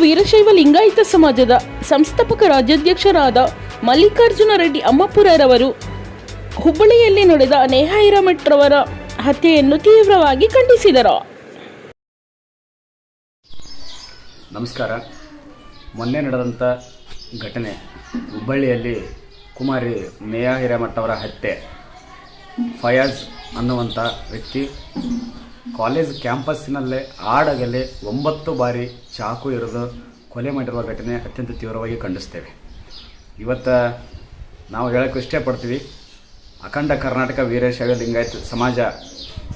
ವೀರಶೈವ ಲಿಂಗಾಯತ ಸಮಾಜದ ಸಂಸ್ಥಾಪಕ ರಾಜ್ಯಾಧ್ಯಕ್ಷರಾದ ಮಲ್ಲಿಕಾರ್ಜುನ ರೆಡ್ಡಿ ಅಮ್ಮಪುರರವರು ಹುಬ್ಬಳ್ಳಿಯಲ್ಲಿ ನಡೆದ ನೇಹಾ ಹತ್ಯೆಯನ್ನು ತೀವ್ರವಾಗಿ ಖಂಡಿಸಿದರು. ನಮಸ್ಕಾರ. ಮೊನ್ನೆ ನಡೆದಂಥ ಘಟನೆ ಹುಬ್ಬಳ್ಳಿಯಲ್ಲಿ ಕುಮಾರಿ ನೇಹಾ ಹತ್ಯೆ. ಫಯಾಜ್ ಅನ್ನುವಂಥ ವ್ಯಕ್ತಿ ಕಾಲೇಜ್ ಕ್ಯಾಂಪಸ್ಸಿನಲ್ಲೇ ಆಡಗಲೆ ಒಂಬತ್ತು ಬಾರಿ ಚಾಕು ಇರೋದು ಕೊಲೆ ಮಾಡಿರುವ ಘಟನೆ ಅತ್ಯಂತ ತೀವ್ರವಾಗಿ ಖಂಡಿಸ್ತೇವೆ. ಇವತ್ತು ನಾವು ಹೇಳೋಕ್ಕೆ ಇಷ್ಟಪಡ್ತೀವಿ ಅಖಂಡ ಕರ್ನಾಟಕ ವೀರಶೈವ ಲಿಂಗಾಯತ್ ಸಮಾಜ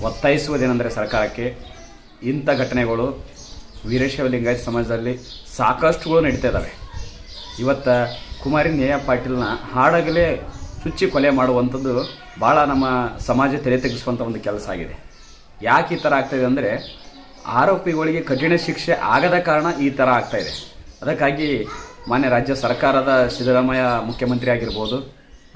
ಒತ್ತಾಯಿಸುವುದೇನೆಂದರೆ ಸರ್ಕಾರಕ್ಕೆ. ಇಂಥ ಘಟನೆಗಳು ವೀರಶೈವ ಲಿಂಗಾಯತ್ ಸಮಾಜದಲ್ಲಿ ಸಾಕಷ್ಟುಗಳು ನಡೀತಾ ಇದ್ದಾವೆ ಇವತ್ತು ಕುಮಾರಿ ನೇಯ ಪಾಟೀಲ್ನ ಹಾಡಾಗಲೇ ಚುಚ್ಚಿ ಕೊಲೆ ಮಾಡುವಂಥದ್ದು ಭಾಳ ನಮ್ಮ ಸಮಾಜ ತಲೆ ತೆಗೆಸುವಂಥ ಒಂದು ಕೆಲಸ ಆಗಿದೆ. ಯಾಕೆ ಈ ಥರ ಆಗ್ತಾಯಿದೆ ಅಂದರೆ ಆರೋಪಿಗಳಿಗೆ ಕಠಿಣ ಶಿಕ್ಷೆ ಆಗದ ಕಾರಣ ಈ ಥರ ಆಗ್ತಾಯಿದೆ ಅದಕ್ಕಾಗಿ ಮಾನ್ಯ ರಾಜ್ಯ ಸರ್ಕಾರದ ಸಿದ್ದರಾಮಯ್ಯ ಮುಖ್ಯಮಂತ್ರಿ ಆಗಿರ್ಬೋದು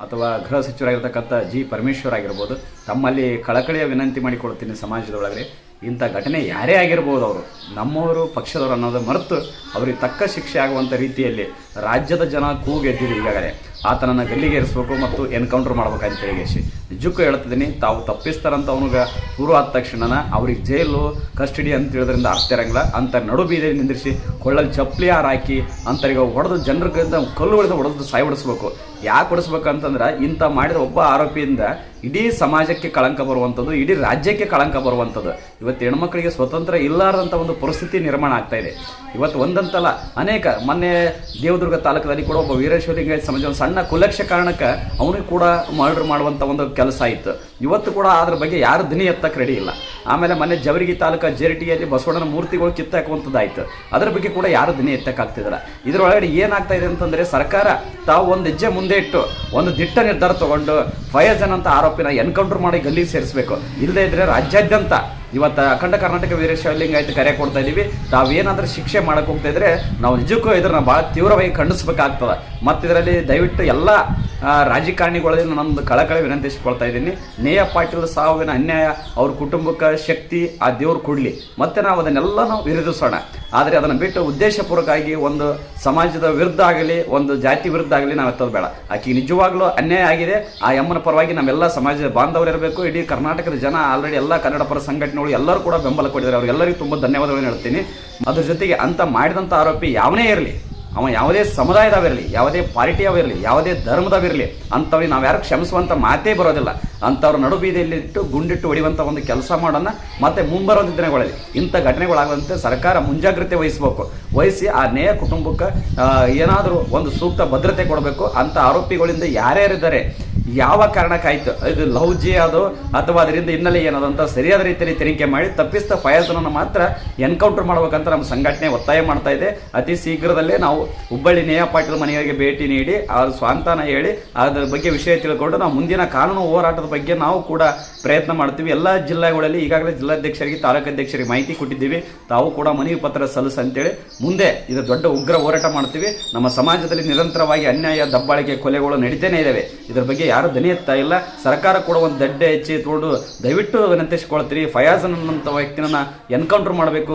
ಅಥವಾ ಗೃಹ ಸಚಿವರಾಗಿರ್ತಕ್ಕಂಥ ಜಿ ಪರಮೇಶ್ವರ್ ಆಗಿರ್ಬೋದು, ತಮ್ಮಲ್ಲಿ ಕಳಕಳಿಯ ವಿನಂತಿ ಮಾಡಿಕೊಳ್ತೀನಿ ಸಮಾಜದೊಳಗೆ ಇಂಥ ಘಟನೆ ಯಾರೇ ಆಗಿರ್ಬೋದು ಅವರು, ನಮ್ಮವರು, ಪಕ್ಷದವರು ಅನ್ನೋದು ಮರೆತು ಅವರಿಗೆ ತಕ್ಕ ಶಿಕ್ಷೆ ಆಗುವಂಥ ರೀತಿಯಲ್ಲಿ ರಾಜ್ಯದ ಜನ ಕೂಗೆದ್ದಿದೆ ಈಗಾಗಲೇ. ಆತನನ್ನು ಗಲ್ಲಿಗೆ ಇರಿಸ್ಬೇಕು ಮತ್ತು ಎನ್ಕೌಂಟರ್ ಮಾಡ್ಬೇಕಂತ ಹೇಳಿ ನಿಜಕ್ಕೂ ಹೇಳ್ತಿದ್ದೀನಿ, ತಾವು ತಪ್ಪಿಸ್ತಾರಂತ ಅವನಿಗೆ ಗುರು ಆದ ತಕ್ಷಣನ ಅವ್ರಿಗೆ ಜೈಲು ಕಸ್ಟಡಿ ಅಂತ ಹೇಳಿದ್ರಿಂದ ಅರ್ಥ ಇರಂಗಿಲ್ಲ. ಅಂತ ನಡು ಬೀದಿ ನಿಂದಿರಿಸಿ ಕೊಳ್ಳಲ್ಲಿ ಚಪ್ಪಲಿ ಹಾರ ಹಾಕಿ ಅಂತರಿಗೆ ಹೊಡೆದು ಜನರಿಗಿಂತ ಕಲ್ಲು ಹೊಡೆದು ಹೊಡೆದು ಸಾಯಿ ಹೊಡಿಸ್ಬೇಕು. ಯಾಕೆ ಹೊಡಿಸ್ಬೇಕಂತಂದ್ರೆ ಇಂಥ ಮಾಡಿದ ಒಬ್ಬ ಆರೋಪಿಯಿಂದ ಇಡೀ ಸಮಾಜಕ್ಕೆ ಕಳಂಕ ಬರುವಂಥದ್ದು, ಇಡೀ ರಾಜ್ಯಕ್ಕೆ ಕಳಂಕ ಬರುವಂಥದ್ದು. ಇವತ್ತು ಹೆಣ್ಮಕ್ಳಿಗೆ ಸ್ವತಂತ್ರ ಇಲ್ಲಾರದಂಥ ಒಂದು ಪರಿಸ್ಥಿತಿ ನಿರ್ಮಾಣ ಆಗ್ತಾ ಇದೆ. ಇವತ್ತು ಒಂದಂತಲ್ಲ, ಅನೇಕ ಮೊನ್ನೆ ದೇವದುರ್ಗ ತಾಲೂಕಲ್ಲಿ ಕೂಡ ಒಬ್ಬ ವೀರೇಶ್ವರಿಂಗ ಸಮಾಜ ಒಂದು ಸಣ್ಣ ಕುಲಕ್ಷ ಕಾರಣಕ್ಕೆ ಅವನಿಗೆ ಕೂಡ ಮರ್ಡರ್ ಮಾಡುವಂಥ ಒಂದು ಕೆಲಸ ಆಯಿತು ಇವತ್ತು ಕೂಡ ಅದ್ರ ಬಗ್ಗೆ ಯಾರು ದಿನ ಎತ್ತಕ್ಕೆ ರೆಡಿ ಇಲ್ಲ. ಆಮೇಲೆ ಮೊನ್ನೆ ಜವರಿಗಿ ತಾಲೂಕು ಜೆರಿಟಿಯಲ್ಲಿ ಬಸವಣ್ಣನ ಮೂರ್ತಿಗಳು ಕಿತ್ತಾಕುವಂಥದ್ದಾಯ್ತು ಅದ್ರ ಬಗ್ಗೆ ಕೂಡ ಯಾರು ದಿನ ಎತ್ತಕ್ಕಾಗ್ತಿದ್ದಾರೆ ಇದರೊಳಗಡೆ ಏನಾಗ್ತಾ ಇದೆ ಅಂತಂದರೆ ಸರ್ಕಾರ ತಾವು ಒಂದು ಹೆಜ್ಜೆ ಮುಂದೆ ಇಟ್ಟು ಒಂದು ದಿಟ್ಟ ನಿರ್ಧಾರ ತಗೊಂಡು ಫಯಜನ್ ಅಂತ ಆರೋಪಿನ ಎನ್ಕೌಂಟರ್ ಮಾಡಿ ಗಲ್ಲಿಗೆ ಸೇರಿಸಬೇಕು. ಇಲ್ಲದೇ ಇದ್ರೆ ರಾಜ್ಯಾದ್ಯಂತ ಇವತ್ತು ಅಖಂಡ ಕರ್ನಾಟಕ ವೀರಶೈವ ಲಿಂಗಾಯತ ಕರೆ ಕೊಡ್ತಾ ಇದೀವಿ. ತಾವೇನಾದ್ರೂ ಶಿಕ್ಷೆ ಮಾಡಕ್ ಹೋಗ್ತಾ ಇದ್ರೆ ನಾವು ನಿಜಕ್ಕೂ ಇದ್ರನ್ನ ಭಾಳ ತೀವ್ರವಾಗಿ ಖಂಡಿಸ್ಬೇಕಾಗ್ತದೆ. ಮತ್ತು ಇದರಲ್ಲಿ ದಯವಿಟ್ಟು ಎಲ್ಲ ಆ, ರಾಜಕಾರಣಿಗಳಲ್ಲಿ ನನ್ನೊಂದು ಕಳಕಳಿ ವಿನಂತಿಸಿಕೊಳ್ತಾ ಇದ್ದೀನಿ. ನೇಯ ಪಾಟೀಲ್ ಸಾವಿನ ಅನ್ಯಾಯ ಅವ್ರ ಕುಟುಂಬಕ್ಕೆ ಶಕ್ತಿ ಆ ದೇವ್ರು ಕೊಡಲಿ. ಮತ್ತೆ ನಾವು ಅದನ್ನೆಲ್ಲ ನಾವು ವಿರೋಧಿಸೋಣ. ಆದರೆ ಅದನ್ನು ಬಿಟ್ಟು ಉದ್ದೇಶಪೂರ್ವಕವಾಗಿ ಒಂದು ಸಮಾಜದ ವಿರುದ್ಧ ಆಗಲಿ ಒಂದು ಜಾತಿ ವಿರುದ್ಧ ಆಗಲಿ ನಾವು ಎತ್ತೋದು ಬೇಡ. ಆಕೆ ನಿಜವಾಗ್ಲೂ ಅನ್ಯಾಯ ಆಗಿದೆ. ಆ ಯಮ್ಮನ ಪರವಾಗಿ ನಮ್ಮೆಲ್ಲ ಸಮಾಜದ ಬಾಂಧವರಿರಬೇಕು. ಇಡೀ ಕರ್ನಾಟಕದ ಜನ ಆಲ್ರೆಡಿ ಎಲ್ಲ ಕನ್ನಡ ಪರ ಸಂಘಟನೆಗಳು ಎಲ್ಲರೂ ಕೂಡ ಬೆಂಬಲ ಕೊಟ್ಟಿದ್ದಾರೆ. ಅವ್ರಿಗೆಲ್ಲರಿಗೂ ತುಂಬ ಧನ್ಯವಾದಗಳನ್ನು ಹೇಳ್ತೀನಿ. ಅದ್ರ ಜೊತೆಗೆ ಅಂತ ಮಾಡಿದಂಥ ಆರೋಪಿ ಯಾವನೇ ಇರಲಿ ಅವ ಯಾವುದೇ ಸಮುದಾಯದವಿರಲಿ ಯಾವುದೇ ಪಾರ್ಟಿಯವಿರಲಿ ಯಾವುದೇ ಧರ್ಮದವಿರಲಿ ಅಂಥವ್ರಿಗೆ ನಾವು ಯಾರು ಕ್ಷಮಿಸುವಂಥ ಮಾತೇ ಬರೋದಿಲ್ಲ. ಅಂಥವ್ರ ನಡು ಬೀದಿಯಲ್ಲಿಟ್ಟು ಗುಂಡಿಟ್ಟು ಹೊಡಿಯುವಂಥ ಒಂದು ಕೆಲಸ ಮಾಡೋಣ, ಮತ್ತೆ ಮುಂಬರುವಂಥ ದಿನಗಳಲ್ಲಿ. ಇಂಥ ಘಟನೆಗಳಾಗದಂತೆ ಸರ್ಕಾರ ಮುಂಜಾಗ್ರತೆ ವಹಿಸಬೇಕು. ವಹಿಸಿ ಆ ನೇಯ ಕುಟುಂಬಕ್ಕೆ ಏನಾದರೂ ಒಂದು ಸೂಕ್ತ ಭದ್ರತೆ ಕೊಡಬೇಕು. ಅಂಥ ಆರೋಪಿಗಳಿಂದ ಯಾರ್ಯಾರಿದ್ದಾರೆ? ಯಾವ ಕಾರಣಕ್ಕಾಯ್ತು ಇದು ಲವ್ ಜಿ ಅದು? ಅಥವಾ ಅದರಿಂದ ಹಿನ್ನೆಲೆ ಏನದು ಅಂತ ಸರಿಯಾದ ರೀತಿಯಲ್ಲಿ ತನಿಖೆ ಮಾಡಿ ತಪ್ಪಿಸ್ತ ಫಯಾಸನನ್ನು ಮಾತ್ರ ಎನ್ಕೌಂಟರ್ ಮಾಡ್ಬೇಕಂತ ನಮ್ಮ ಸಂಘಟನೆ ಒತ್ತಾಯ ಮಾಡ್ತಾ ಇದೆ. ಅತಿ ಶೀಘ್ರದಲ್ಲೇ ನಾವು ಹುಬ್ಬಳ್ಳಿ ನೇಹ ಪಾಟೀಲ್ ಮನೆಯವರಿಗೆ ಭೇಟಿ ನೀಡಿ ಅವ್ರ ಸ್ವಾಂತನ ಹೇಳಿ, ಅದರ ಬಗ್ಗೆ ವಿಷಯ ತಿಳ್ಕೊಂಡು ನಾವು ಮುಂದಿನ ಕಾನೂನು ಹೋರಾಟದ ಬಗ್ಗೆ ನಾವು ಕೂಡ ಪ್ರಯತ್ನ ಮಾಡ್ತೀವಿ. ಎಲ್ಲ ಜಿಲ್ಲೆಗಳಲ್ಲಿ ಈಗಾಗಲೇ ಜಿಲ್ಲಾಧ್ಯಕ್ಷರಿಗೆ, ತಾಲೂಕಾಧ್ಯಕ್ಷರಿಗೆ ಮಾಹಿತಿ ಕೊಟ್ಟಿದ್ದೀವಿ. ತಾವು ಕೂಡ ಮನವಿ ಪತ್ರ ಸಲ್ಲಿಸ ಅಂತೇಳಿ ಮುಂದೆ ಇದು ದೊಡ್ಡ ಉಗ್ರ ಹೋರಾಟ ಮಾಡ್ತೀವಿ. ನಮ್ಮ ಸಮಾಜದಲ್ಲಿ ನಿರಂತರವಾಗಿ ಅನ್ಯಾಯ, ದಬ್ಬಾಳಿಕೆ, ಕೊಲೆಗಳು ನಡೀತಾನೆ ಇದ್ದಾವೆ ಇದರ ಬಗ್ಗೆ ಯಾರು ದನಿ ಎತ್ತಾ ಇಲ್ಲ, ಸರ್ಕಾರ ಕೂಡ ಒಂದು ದಡ್ಡೆ ಹೆಚ್ಚಿ ತೋಡು ದಯವಿಟ್ಟು ವಿನಂತಿಸಿಕೊಳ್ತೀರಿ ಫಯಾಜ್ ಅನ್ನೋ ವ್ಯಕ್ತಿನ ಎನ್ಕೌಂಟರ್ ಮಾಡಬೇಕು.